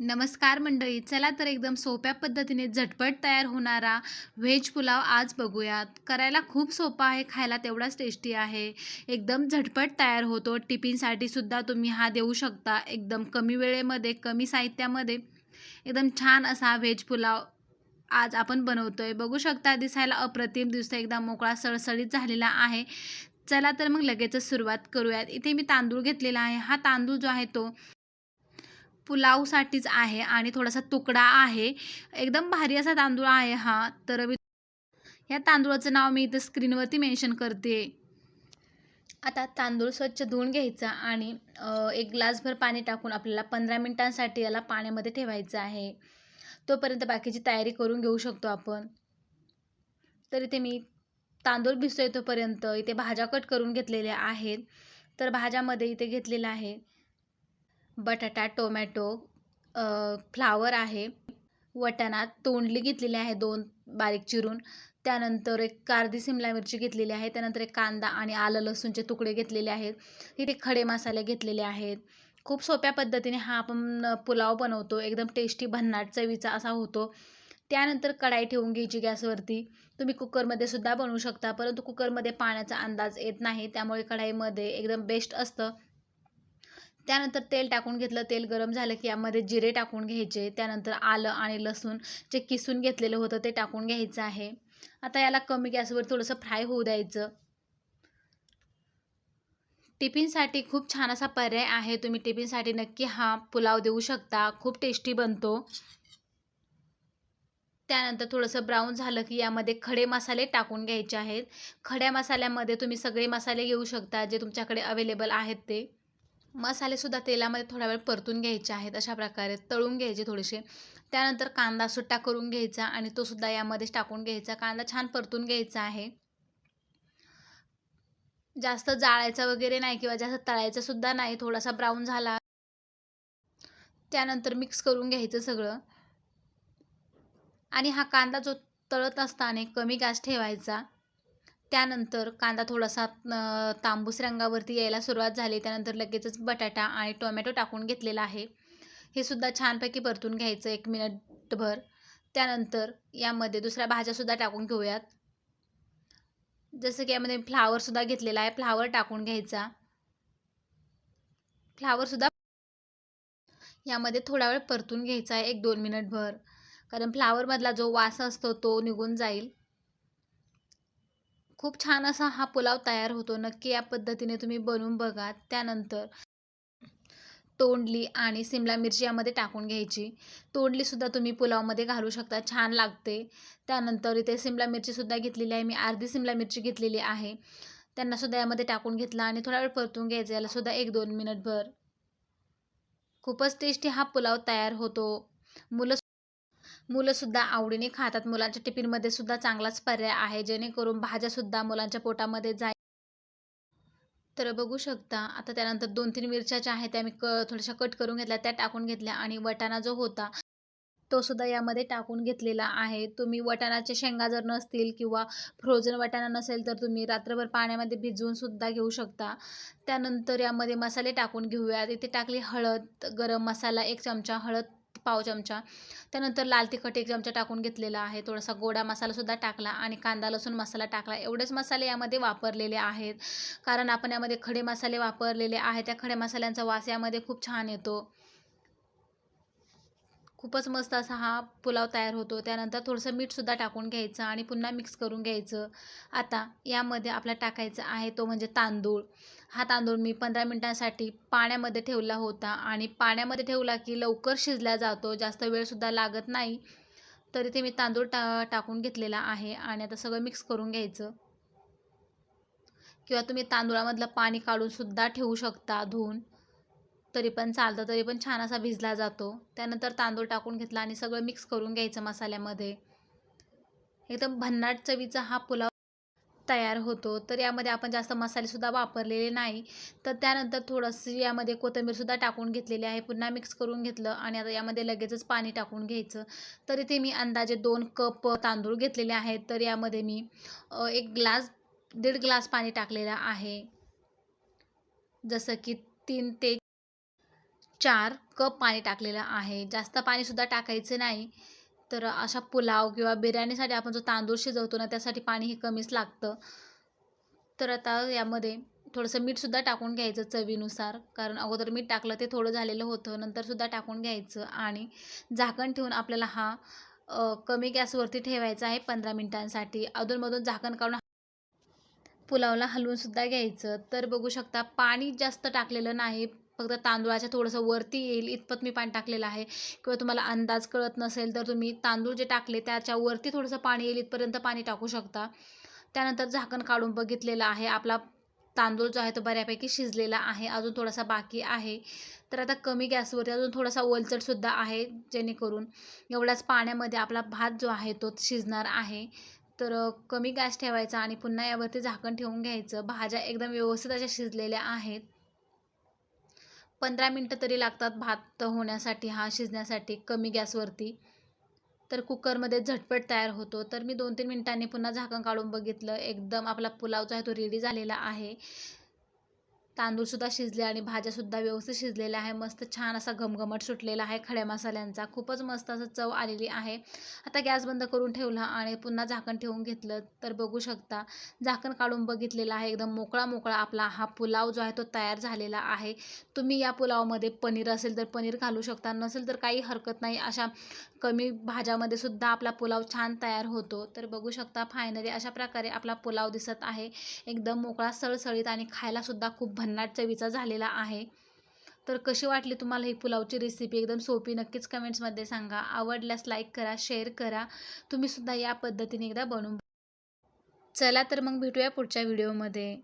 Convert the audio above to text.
नमस्कार मंडळी चला तर एकदम सोप्या पद्धतीने झटपट तयार होणारा व्हेज पुलाव आज बघूयात. करायला खूप सोपा आहे खायला तेवढाच टेस्टी आहे. एकदम झटपट तयार होतो. टिफिनसाठी सुद्धा तुम्ही हा देऊ शकता. एकदम कमी वेळेमध्ये कमी साहित्यामध्ये. एकदम छान असा व्हेज पुलाव आज आपण बनवतोय. बघू शकता दिसायला अप्रतिम दिसतो एकदम मोकळा सळसळीत झालेला आहे. चला तर मग लगेचच सुरुवात करूयात. इथे मी तांदूळ घेतलेला आहे. हा तांदूळ जो आहे तो पुलावसाठीच आहे आणि थोडासा तुकडा आहे. एकदम भारी असा तांदूळ आहे हा. तर मी या तांदूळाचं नाव मी इथं स्क्रीनवरती मेन्शन करते. आता तांदूळ स्वच्छ धुवून घ्यायचा आणि एक ग्लासभर पाणी टाकून आपल्याला पंधरा मिनिटांसाठी याला पाण्यामध्ये ठेवायचं आहे. तोपर्यंत बाकीची तयारी करून घेऊ शकतो आपण. तर इथे मी तांदूळ भिजतोय तोपर्यंत इथे भाज्या कट करून घेतलेल्या आहेत. तर भाज्यामध्ये इथे घेतलेलं आहे. बटाटा टोमॅटो फ्लावर आहे. वटाणा तोंडली घेतलेली आहे दोन बारीक चिरून. त्यानंतर एक अर्धी सिमला मिरची घेतलेली आहे. त्यानंतर एक कांदा आणि आलं लसूणचे तुकडे घेतलेले आहेत. इथे खडे मसाले घेतलेले आहेत. खूप सोप्या पद्धतीने हा आपण पुलाव बनवतो. एकदम टेस्टी भन्नाट चवीचा असा होतो. त्यानंतर कढाई ठेवून घ्यायची गॅसवरती. तुम्ही कुकरमध्ये सुद्धा बनवू शकता. परंतु कुकरमध्ये पाण्याचा अंदाज येत नाही. त्यामुळे कढाईमध्ये एकदम बेस्ट असतं. त्यानंतर तेल टाकून घेतलं. तेल गरम झालं की यामध्ये जिरे टाकून घ्यायचे. त्यानंतर आलं आणि लसूण जे किसून घेतलेलं होतं ते टाकून घ्यायचं आहे. आता याला कमी गॅसवर थोडंसं फ्राय होऊ द्यायचं. टिफिनसाठी खूप छान असा पर्याय आहे. तुम्ही टिफिनसाठी नक्की हा पुलाव देऊ शकता. खूप टेस्टी बनतो. त्यानंतर थोडंसं ब्राऊन झालं की यामध्ये खडे मसाले टाकून घ्यायचे आहेत. खड्या मसाल्यामध्ये तुम्ही सगळे मसाले घेऊ शकता जे तुमच्याकडे अवेलेबल आहेत ते. मसालेसुद्धा तेलामध्ये थोडा वेळ परतून घ्यायचे आहेत अशा प्रकारे तळून घ्यायचे थोडेसे. त्यानंतर कांदा सुट्टा करून घ्यायचा आणि तो सुद्धा यामध्येच टाकून घ्यायचा. कांदा छान परतून घ्यायचा आहे. जास्त जाळायचा वगैरे नाही किंवा जास्त तळायचा सुद्धा नाही थोडासा ब्राऊन झाला. त्यानंतर मिक्स करून घ्यायचं सगळं. आणि हा कांदा जो तळत असताना कमी गॅस ठेवायचा. त्यानंतर कांदा थोडासा तांबूस रंगावरती यायला सुरुवात झाली. त्यानंतर लगेचच बटाटा आणि टोमॅटो टाकून घेतलेला आहे. हे सुद्धा छानपैकी परतून घ्यायचं एक मिनिटभर. त्यानंतर यामध्ये दुसऱ्या भाज्यासुद्धा टाकून घेऊयात. जसं की यामध्ये फ्लावरसुद्धा घेतलेला आहे. फ्लावर टाकून घ्यायचा. फ्लावरसुद्धा यामध्ये थोडा वेळ परतून घ्यायचा आहे. एक दोन मिनिटभर. कारण फ्लावरमधला जो वास असतो तो निघून जाईल. खूप छान असा हा पुलाव तयार होतो. नक्की या पद्धतीने तुम्ही बनवून बघा. त्यानंतर तोंडली आणि सिमला मिरची यामध्ये टाकून घ्यायची. तोंडलीसुद्धा तुम्ही पुलावमध्ये घालू शकता. छान लागते. त्यानंतर इथे सिमला मिरचीसुद्धा घेतलेली आहे. मी अर्धी सिमला मिरची घेतलेली आहे. त्यांनासुद्धा यामध्ये टाकून घेतला आणि थोडा वेळ परतून घ्यायचा. यालासुद्धा एक दोन मिनिटभर. खूपच टेस्टी हा पुलाव तयार होतो. मुलं मुलंसुद्धा आवडीने खातात. मुलांच्या टिफिनमध्ये सुद्धा चांगलाच पर्याय आहे. जेणेकरून भाज्यासुद्धा मुलांच्या पोटामध्ये जाय तर बघू शकता आता त्यानंतर दोन तीन मिरच्या ज्या आहेत त्या मी क थोड्याशा कट करून घेतल्या. त्या टाकून घेतल्या आणि वटाणा जो होता तो सुद्धा यामध्ये टाकून घेतलेला आहे. तुम्ही वटाणाच्या शेंगा जर नसतील किंवा फ्रोझन वटाणा नसेल तर तुम्ही रात्रभर पाण्यामध्ये भिजवून सुद्धा घेऊ शकता. त्यानंतर यामध्ये मसाले टाकून घेऊयात इथे टाकली हळद गरम मसाला एक चमचा हळद पाव चमचा. त्यानंतर लाल तिखट एक चमचा टाकून घेतलेला आहे. थोडासा गोडा मसालासुद्धा टाकला आणि कांदा लसूण मसाला टाकला. एवढेच मसाले यामध्ये वापरलेले आहेत. कारण आपण यामध्ये खडे मसाले वापरलेले आहेत. त्या खडे मसाल्यांचा वास यामध्ये खूप छान येतो. खूपच मस्त असा हा पुलाव तयार होतो. त्यानंतर थोडंसं मीठसुद्धा टाकून घ्यायचं आणि पुन्हा मिक्स करून घ्यायचं. आता यामध्ये आपला टाकायचं आहे तो म्हणजे तांदूळ. हा तांदूळ मी पंधरा मिनटांसाठी पाण्यामध्ये ठेवला होता आणि पाण्यामध्ये ठेवला की लवकर शिजला जातो. जास्त वेळसुद्धा लागत नाही. तर इथे मी तांदूळ टा टाकून घेतलेला आहे आणि आता सगळं मिक्स करून घ्यायचं. किंवा तुम्ही तांदूळामधलं पाणी काढूनसुद्धा ठेवू शकता धुवून. तरी पण चालतं तरी पण छान असा भिजला जातो. त्यानंतर तांदूळ टाकून घेतला आणि सगळं मिक्स करून घ्यायचं मसाल्यामध्ये. एकदम भन्नाट चवीचा हा पुलाव तयार होतो. तर यामध्ये आपण जास्त मसालेसुद्धा वापरलेले नाही. तर त्यानंतर थोडंसं यामध्ये कोथिंबीरसुद्धा टाकून घेतलेली आहे. पुन्हा मिक्स करून घेतलं आणि आता यामध्ये लगेचच पाणी टाकून घ्यायचं. तर इथे मी अंदाजे दोन कप तांदूळ घेतलेले आहेत. तर यामध्ये मी एक ग्लास दीड ग्लास पाणी टाकलेलं आहे. जसं की तीन ते चार कप पाणी टाकलेलं आहे. जास्त पाणीसुद्धा टाकायचं नाही. तर अशा पुलाव किंवा बिर्याणीसाठी आपण जो तांदूळ शिजवतो ना त्यासाठी पाणी हे कमीच लागतं. तर आता यामध्ये थोडंसं मीठसुद्धा टाकून घ्यायचं चवीनुसार. कारण अगोदर मीठ टाकलं ते थोडं झालेलं होतं नंतरसुद्धा टाकून घ्यायचं. आणि झाकण ठेवून आपल्याला हा कमी गॅसवरती ठेवायचा आहे पंधरा मिनटांसाठी. अधूनमधून झाकण काढून पुलावला हलवूनसुद्धा घ्यायचं. तर बघू शकता पाणी जास्त टाकलेलं नाही. फक्त तांदूळाच्या थोडंसं वरती येईल इतपत मी पाणी टाकलेलं आहे. किंवा तुम्हाला अंदाज कळत नसेल तर तुम्ही तांदूळ जे टाकले त्याच्यावरती थोडंसं पाणी येईल इथपर्यंत पाणी टाकू शकता. त्यानंतर झाकण काढून बघितलेलं आहे. आपला तांदूळ जो आहे तो बऱ्यापैकी शिजलेला आहे. अजून थोडासा बाकी आहे. तर आता कमी गॅसवरती अजून थोडासा ओलचटसुद्धा आहे जेणेकरून एवढ्याच पाण्यामध्ये आपला भात जो आहे तो शिजणार आहे. तर कमी गॅस ठेवायचा आणि पुन्हा यावरती झाकण ठेवून घ्यायचं. भाज्या एकदम व्यवस्थित अशा शिजलेल्या आहेत. पंधरा मिनटं तरी लागतात भात होण्यासाठी हा शिजण्यासाठी कमी गॅसवरती. तर कुकरमध्ये झटपट तयार होतो. तर मी दोन तीन मिनटांनी पुन्हा झाकण काढून बघितलं. एकदम आपला पुलाव जो आहे तो रेडी झालेला आहे. तांदूळसुद्धा शिजले आणि भाज्यासुद्धा व्यवस्थित शिजलेल्या आहे मस्त छान असा घमघमट सुटलेला आहे खड्या मसाल्यांचा. खूपच मस्त असं चव आलेली आहे. आता गॅस बंद करून ठेवला आणि पुन्हा झाकण ठेवून घेतलं तर बघू शकता. झाकण काढून बघितलेलं आहे. एकदम मोकळा मोकळा आपला हा पुलाव जो आहे तो तयार झालेला आहे. तुम्ही या पुलावमध्ये पनीर असेल तर पनीर घालू शकता. नसेल तर काही हरकत नाही. अशा कमी भाज्यामध्ये सुद्धा आपला पुलाव छान तयार होतो. तर बघू शकता फायनली अशा प्रकारे आपला पुलाव दिसत आहे. एकदम मोकळा सळसळीत आणि खायलासुद्धा खूप भन्नाट चवीचा झालेला आहे. तर कशी वाटली तुम्हाला ही पुलावची रेसिपी एकदम सोपी नक्कीच कमेंट्समध्ये सांगा. आवडल्यास लाईक करा शेअर करा. तुम्हीसुद्धा या पद्धतीने एकदा बनवून चला तर मग भेटूया पुढच्या व्हिडिओमध्ये